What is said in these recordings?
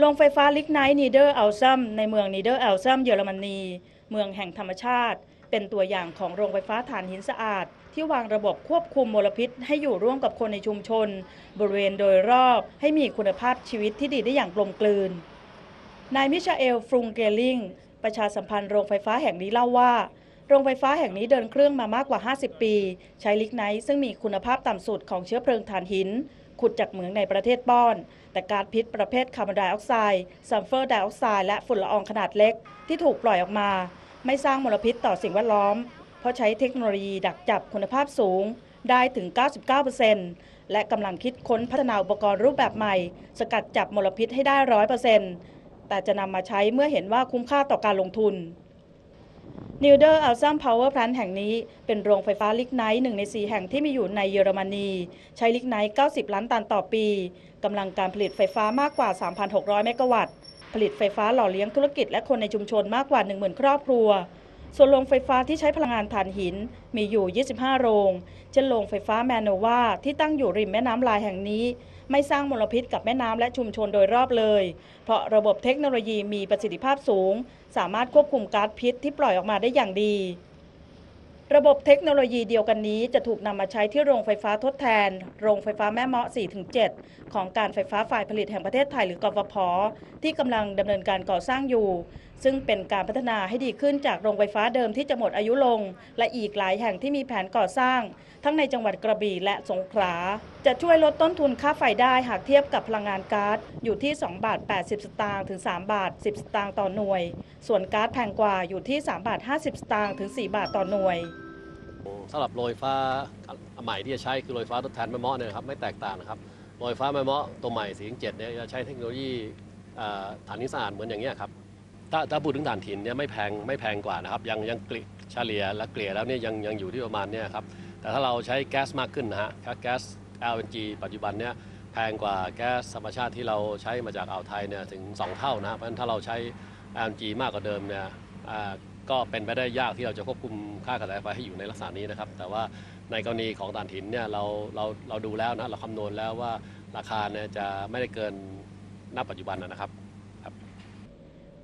โรงไฟฟ้าลิกไนท์นีเดอร์อัลซัมในเมืองนีเดอร์อัลซัมเยอรมนี เมืองแห่งธรรมชาติ เป็นตัวอย่างของโรงไฟฟ้าถ่านหินสะอาด ที่วางระบบควบคุมมลพิษ ให้อยู่ร่วมกับคนในชุมชน บริเวณโดยรอบให้มีคุณภาพชีวิตที่ดีได้อย่างกลมกลืน นายมิชาเอลฟรุงเกลิงประชาสัมพันธ์โรงไฟฟ้าแห่งนี้เล่าว่า โรงไฟฟ้าแห่งนี้เดินเครื่องมามากกว่า 50 ปี ใช้ลิกไนท์ซึ่งมีคุณภาพต่ำสุดของเชื้อเพลิงถ่านหิน ขุดจากเหมืองในประเทศป้อน แต่ก๊าซพิษประเภทคาร์บอนไดออกไซด์ซัลเฟอร์ไดออกไซด์และฝุ่นละอองขนาดเล็กที่ถูกปล่อยออกมา ไม่สร้างมลพิษต่อสิ่งแวดล้อม เพราะใช้เทคโนโลยีดักจับคุณภาพสูงได้ถึง 99%และกำลังคิดค้นพัฒนาอุปกรณ์รูปแบบใหม่ สกัดจับมลพิษให้ได้ 100%แต่จะนำมาใช้เมื่อเห็นว่าคุ้มค่าต่อการลงทุน นิวเดอร์อัลซัมพาวเวอร์พลันแห่งนี้เป็นโรงไฟฟ้าลิกไนท์หนึ่งในสีแห่งที่มีอยู่ในเยอรมนี ใช้ลิกไนท์90 ล้านตันต่อปีกำลังการผลิตไฟฟ้ามากกว่า 3,600 เมกะวัตต์ ผลิตไฟฟ้าหล่อเลี้ยงธุรกิจและคนในชุมชนมากกว่า 10,000 ครอบครัว ส่วนโรงไฟฟ้าที่ใช้พลังงานถ่านหินมีอยู่ 25 โรง เช่นโรงไฟฟ้าแมนโนวาที่ตั้งอยู่ริมแม่น้ำลายแห่งนี้ ไม่สร้างมลพิษกับแม่น้ำและชุมชนโดยรอบเลย เพราะระบบเทคโนโลยีมีประสิทธิภาพสูง สามารถควบคุมก๊าซพิษที่ปล่อยออกมาได้อย่างดี ระบบเทคโนโลยีเดียวกันนี้จะถูกนำมาใช้ที่โรงไฟฟ้าทดแทน โรงไฟฟ้าแม่เมาะ 4-7 ของการไฟฟ้าฝ่ายผลิตแห่งประเทศไทยหรือกฟผที่กำลังดำเนินการก่อสร้างอยู่ ซึ่งเป็นการพัฒนาให้ดีขึ้นจากโรงไฟฟ้าเดิมที่จะหมดอายุลง และอีกหลายแห่งที่มีแผนก่อสร้าง ทั้งในจังหวัดกระบี่และสงขลา จะช่วยลดต้นทุนค่าไฟได้หากเทียบกับพลังงานก๊าซอยู่ที่2บาท80 สตางค์ถึง3บาท 10 สตางค์ต่อหน่วย ส่วนก๊าซแพงกว่าอยู่ที่3บาท50 สตางค์ถึง 4 บาทต่อหน่วยสำหรับโรงไฟฟ้าใหม่ที่จะใช้คือโรงไฟฟ้าทดแทนแม่เมาะเนี่ยครับไม่แตกต่างนะครับโรงไฟฟ้าแม่เมาะตัวใหม่สีเจ็ดเนี่ยจะใช้เทคโนโลยีอ่าถ่านหินสะอาดเหมือนอย่างเงี้ครับ ถ้าถ้าพูดถึงถ่านหินเนี่ยไม่แพงไม่แพงกว่านะครับ ยังยังเกลี่ยเฉลี่ยและเกลี่ยแล้วเนี่ยยังยังอยู่ที่ประมาณเนี่ยครับแต่ถ้าเราใช้แก๊สมากขึ้นนะฮะแก๊ส LNG ปัจจุบันเนี่ยแพงกว่าแก๊สธรรมชาติที่เราใช้มาจากอ่าวไทยเนี่ยถึง 2 เท่านะเพราะฉะนั้นถ้าเราใช้ LNG มากกว่าเดิมเนี่ยก็เป็นไปได้ยากที่เราจะควบคุมค่ากระแสไฟให้อยู่ในลักษณะนี้นะครับ แต่ว่าในกรณีของถ่านหินเนี่ยเราเราเราดูแล้วนะเราคำนวณแล้วว่าราคาเนี่ยจะไม่ได้เกินณปัจจุบันนะครับ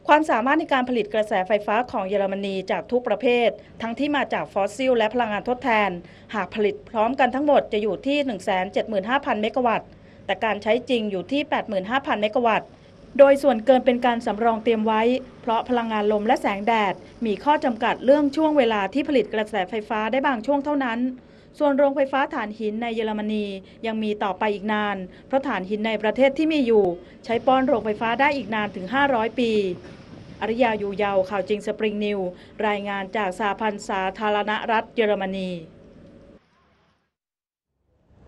ความสามารถในการผลิตกระแสไฟฟ้าของเยอรมนีจากทุกประเภท ทั้งที่มาจากฟอสซิลและพลังงานทดแทน หากผลิตพร้อมกันทั้งหมดจะอยู่ที่ 175,000 เมกะวัตต์ แต่การใช้จริงอยู่ที่ 85,000 เมกะวัตต์ โดยส่วนเกินเป็นการสำรองเตรียมไว้ เพราะพลังงานลมและแสงแดด มีข้อจำกัดเรื่องช่วงเวลาที่ผลิตกระแสไฟฟ้าได้บางช่วงเท่านั้น ส่วนโรงไฟฟ้าถ่านหินในเยอรมนียังมีต่อไปอีกนาน เพราะถ่านหินในประเทศที่มีอยู่ ใช้ป้อนโรงไฟฟ้าได้อีกนานถึง 500 ปี อริยาอยู่ยาวข่าวจริงสปริงนิว รายงานจากสาพันธ์สาธารณรัฐเยอรมนี